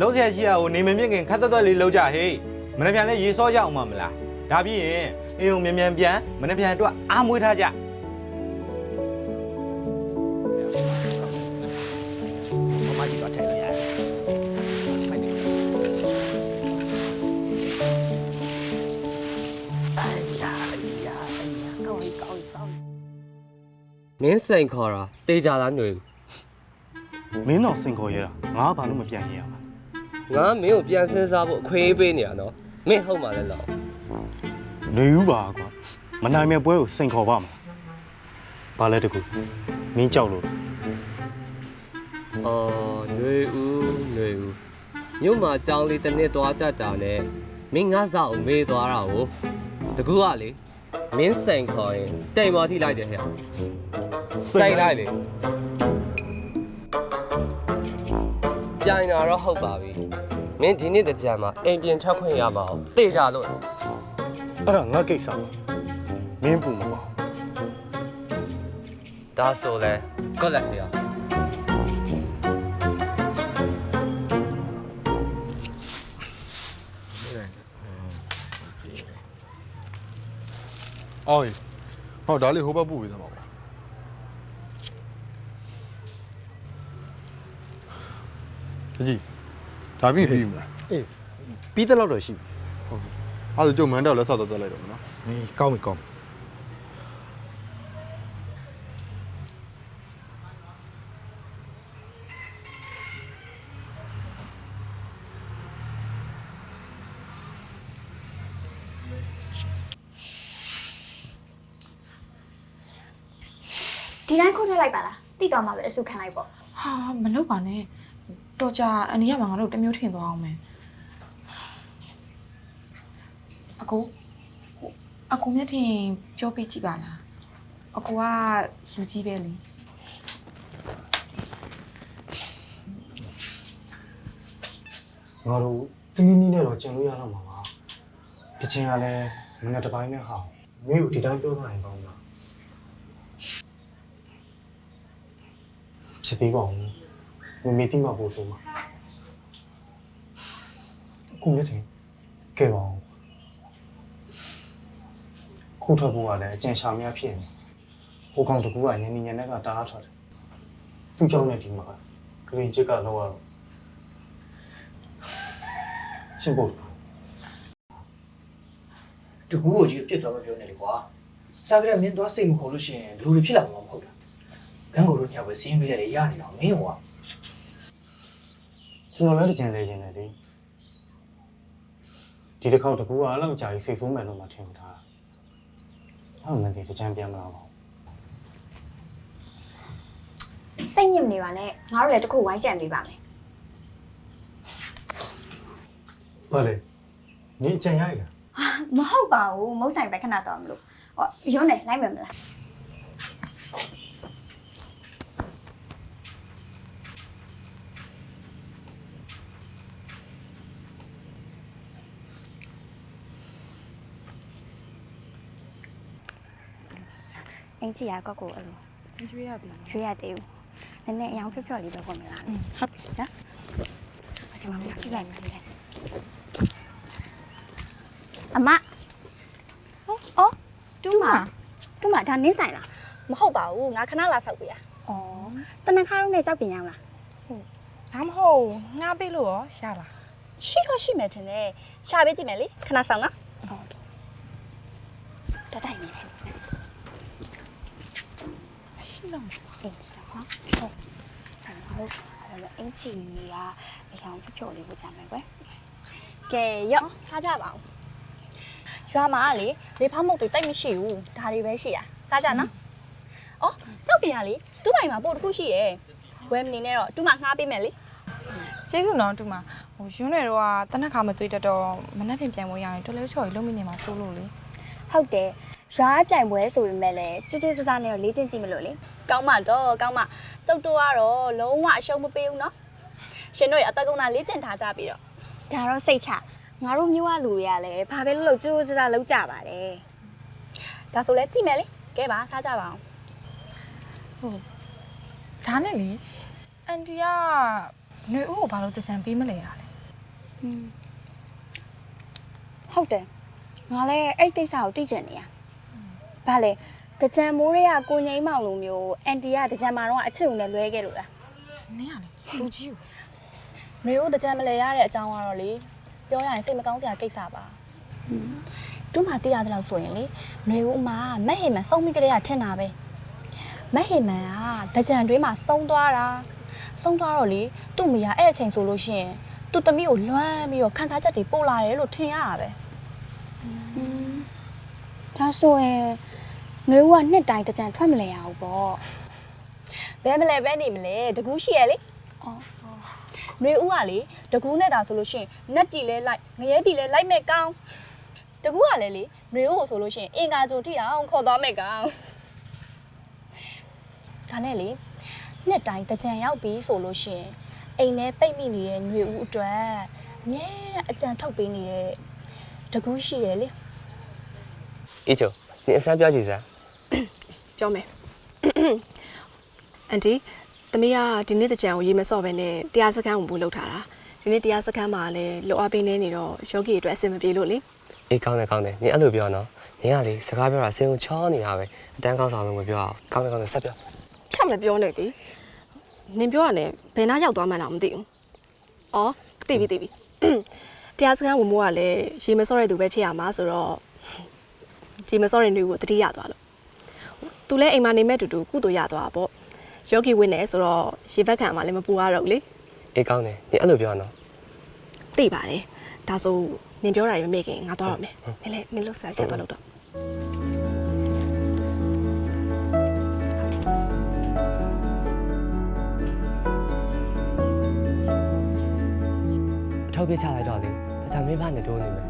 လုံးဆရာရှိရကိုနေမမြင့်ခင်ခက်သက်သက်လေးလုံးကြဟေးမနေ့ပြန်လဲရေစောကြအောင်မမလားဒါပြီးရင်အင်းုံမြန်မြန်ပြန်မနေ့ပြန်အတွက်အားမွေးထားကြမမကြီးတော့ထိုင်လိုက်ရတယ်ဖိုင်နေအာယာယာကောင်းကောင်းကောင်းမင်းစိန်ခေါ်တာတေးကြလားຫນွေမင်းတော့စင်ခေါ်ရတာငါကဘာလို့မပြန်ရရမှာ ငါမင်းကိုပြန်စဉ်းစားဖို့အခွင့်အရေးပေးနေတာနော်မင်းဟုတ်မှာလဲလော နေဦးပါကွာမနိုင်မဲ့ပွဲကိုစင်ခေါ်ပါမလားဘာလဲတကူမင်းကြောက်လို့ အော်ຫນွေဦးຫນွေဦးညို့မှာကြောင်းလေးတစ်နှစ်သွားတတ်တာနဲ့မင်းငါစောက်မေးသွားတာကိုတကူကလေမင်းစိန်ခေါ်ရင်တိမ်ပေါ်ထိလိုက်တယ်ဟဲ့စိန်လိုက်လေပြိုင်တာတော့ဟုတ်ပါပြီ မင်းဒီနေ့တကြံမှာအိမ်ပြင်ထွက်ခွင့်ရမှာအောင်တေးကြလို့အဲ့ဒါငါကိစ္စပါမင်းပူမပါဒါဆိုလဲကောက်လက်ဟဲ့အော်ဟောဒါလေးဟိုဘက်ပို့ပေးသမှာပါတကြီး ဒါပြီးပြီမလားပြီးတဲ့လောက်တော့ရှိပြီအဲ့ဒါကျုပ်မန်တော့လက်ဆောက်တော့တက်လိုက်တော့မနော်အေးကောင်းပြီကောင်းပြီဒီတိုင်းခုတ်ထွက်လိုက်ပါလားတိတော်မှာပဲအဆုခံလိုက်ပေါ့ဟာမလုပ်ပါနဲ့ တော်ကြအန်ဒီကမှငါတို့တစ်မျိုးထင်သွားအောင်မယ်အကိုဟိုအကိုမျက်ထင်ပြောပြကြည့်ပါလားအကိုကလူကြီးပဲလေငါတို့တနည်းနည်းနဲ့တော့ကျင်လို့ရတော့မှာပါတချင်ကလည်းမနေ့တစ်ပိုင်းနဲ့ဟာမင်းကိုဒီတိုင်းပြောသွားရင်ကောင်းလားဖြစ်သေးပါဦး မမေတိမပို့ဆိုမှာအခုလက်ချင်းကဲပါဦးခုထွက်ဖို့ကလည်းအကျဉ်းရှာများဖြစ်နေဟိုကောင်တကူကညနေညနေကတားထွက်တယ်သူ့ကြောင့်နဲ့ဒီမှာဂရင်းချစ်ကလောက်ရတော့ချင်းဖို့တကူကိုကြီးအပြစ်တော့မပြောနဲ့လေကွာစားကြတဲ့မင်းသွားစိတ်မခေါ်လို့ရှိရင်လူတွေဖြစ်လာမှာမဟုတ်တာဂန်းကိုတို့ညောက်ပဲစီးရင်ပေးရတယ်ရနေတော့မင်းဟော ကျွန်တော်လည်းတကြံလဲခြင်းတယ်လေဒီတစ်ခေါက်တကူကအဲ့လောက်ကြာကြီးစိတ်ဆိုးမယ်လို့မှထင်ထားတာအဲ့လိုမှဒီတကြံပြန်မလာပါဘူးစိတ်ညစ်မနေပါနဲ့ငါတို့လည်းတစ်ခုဝိုင်းကြံပေးပါမယ်ဘာလဲနေအကြံရရလားမဟုတ်ပါဘူးမုတ်ဆိုင်ပဲခဏတော့မလို့ဟောရုံးနေလိုက်မယ်မလား အင်ကြီးရကောက်ကိုအဲ့လိုရွှေရပြီရွေးရသေးဘူးနည်းနည်းအယောင်ဖြော့ဖြော့လေးပဲပေါ့မလားဟုတ်နော်ဒီမှာကြည့်လိုက်မယ်အမအော်တူမတူမဒါနင်းဆိုင်လားမဟုတ်ပါဘူးငါခဏလာဆောက်ပေးရဩတနခါတော့နေကြောက်ပြင်ရအောင်လားဒါမဟုတ်ငါပေးလို့ရောရှာလားရှိတော့ရှိမယ်ထင်တယ်ရှာပေးကြည့်မယ်လေခဏဆောင်နော်တတ်တိုင်နေတယ် ရှိတော့အေးဟာဟုတ်ဟုတ်အဲ့တော့အင်ချီကြီးကအယောင်ဖြော့ဖြော့လေးပို့ကြမယ်ကွယ်ကဲရော့စားကြပါအောင်ရွာမှာကလေလေဖောက်မုတ်တွေတိတ်မရှိဘူးဒါတွေပဲရှိတာစားကြနော်အော်ကြောက်ပြင်ကလေသူ့ပိုင်မှာပို့တစ်ခုရှိတယ်ဝဲမနေနဲ့တော့သူ့မှာငှားပေးမယ်လေကျေးဇူးနော်တူမဟိုရွှန်းတွေတော့ကတနက်ခါမသွေးတတ်တော့မနှက်ပြင်ပြန်ဝင်ရရင်တော်လေးချော်ရီလုံးမိနေမှာစိုးလို့လေဟုတ်တယ် ရွာပြိုင်ပွဲဆိုပေမဲ့လည်းကျွတ်ကျွတ်စစနဲ့တော့လေ့ကျင့်ကြည့်မလို့လေကောင်းမတော့ကောင်းမကျုပ်တို့ကတော့လုံးဝအရှုံးမပေးဘူးနော်ရှင်တို့ရအသက်ကုန်တာလေ့ကျင့်ထားကြပြီးတော့ဒါတော့စိတ်ချငါတို့မျိုးဝလူတွေကလည်းဘာပဲလို့လို့ကျွတ်ကျွတ်စစလုပ်ကြပါတယ်ဒါဆိုလဲကြည့်မယ်လေကဲပါစားကြပါအောင်ဒါနဲ့လေအန်တီကຫນွေဦးကိုဘာလို့တကြံပေးမလဲရလဲဟုတ်တယ်ငါလည်းအဲ့ဒီကိစ္စကိုသိချင်နေရ ဘာလဲတကြံမိုးတွေကကိုငိမ့်မောင်လိုမျိုးအန်တီကတကြံမာတော့အချစ်ုံနဲ့လွဲခဲ့လို့လားနင်းရလေလူကြီးကိုမေတို့တကြံမလဲရတဲ့အကြောင်းကတော့လေပြောရရင်စိတ်မကောင်းစရာကိစ္စပါသူ့မှာသိရတယ်လို့ဆိုရင်လေຫນွေဦးအမကမက်ဟေမန်ဆုံးမိကြတဲ့ကထင်တာပဲမက်ဟေမန်ကတကြံတွင်းမှာဆုံးသွားတာဆုံးသွားတော့လေသူ့မိရအဲ့အချိန်ဆိုလို့ရှိရင်သူ့သမီးကိုလွမ်းပြီးတော့ခန်းစားချက်တွေပို့လာတယ်လို့ထင်ရတာပဲဒါဆိုရင် နှွေးဦးကနှစ်တိုင်းတကြံထွက်မလဲရအောင်ပေါ့ဘယ်မလဲပဲနေမလဲတကူးရှိရလေအော်နွေဦးကလေတကူးနဲ့တာဆိုလို့ရှိရင်နှက်ပြည်လဲလိုက်ငရဲပြည်လဲလိုက်မဲ့ကောင်းတကူးကလည်းလေနွေဦးကိုဆိုလို့ရှိရင်အင်္ကာဂျိုတိတောင်ခေါ်သွားမဲ့ကောင်းဒါနဲ့လေနှစ်တိုင်းတကြံရောက်ပြီဆိုလို့ရှိရင်အိမ်ထဲပိတ်မိနေတဲ့နွေဦးအတွက်အမြဲတမ်းအကြံထုတ်ပေးနေတဲ့တကူးရှိရလေအေးချိုဒီအစမ်းပြောကြည့်စမ်း ပြောမယ်အန်တီသမီးကဒီနေ့တကြံကိုရေမစော့ပဲနဲ့တရားစခန်းကိုပို့လုပ်ထားတာဒီနေ့တရားစခန်းမှာလည်းလောအားပေးနေနေတော့ယောဂီအတွက်အဆင်မပြေလို့လေအေးကောင်းတယ်ကောင်းတယ်နင်အဲ့လိုပြောနော်နင်ကလေစကားပြောတာစင်ကိုချောနေတာပဲအတန်းကောင်းဆောင်လို့မပြောအောင်ကောင်းတယ်ကောင်းတယ်ဆက်ပြောဖြတ်မပြောနဲ့လေနင်ပြောရနဲ့ဘယ်နာရောက်သွားမှန်းတော့မသိဘူးအော်သိပြီသိပြီတရားစခန်းဝင်မိုးကလည်းရေမစော့တဲ့သူပဲဖြစ်ရမှာဆိုတော့ရေမစော့တဲ့နှွေကိုတတိရသွားလို့ သူလည်းအိမ်မှာနေမဲ့တူတူကုသိုလ်ရသွားတာပေါ့ယောဂီဝင်နေဆိုတော့ရေဘက်ခံမှာလည်းမပူရတော့ဘူးလေအေးကောင်းတယ်နင်အဲ့လိုပြောနော်သိပါတယ်ဒါဆိုနင်ပြောတာရမမေ့ခင်ငါသွားတော့မယ်နင်လည်းနင်လို့စားချက်သွားလို့တော့အထောက်ပြချလိုက်တော့လေတခြားမင်းဖနဲ့တိုးနေမယ်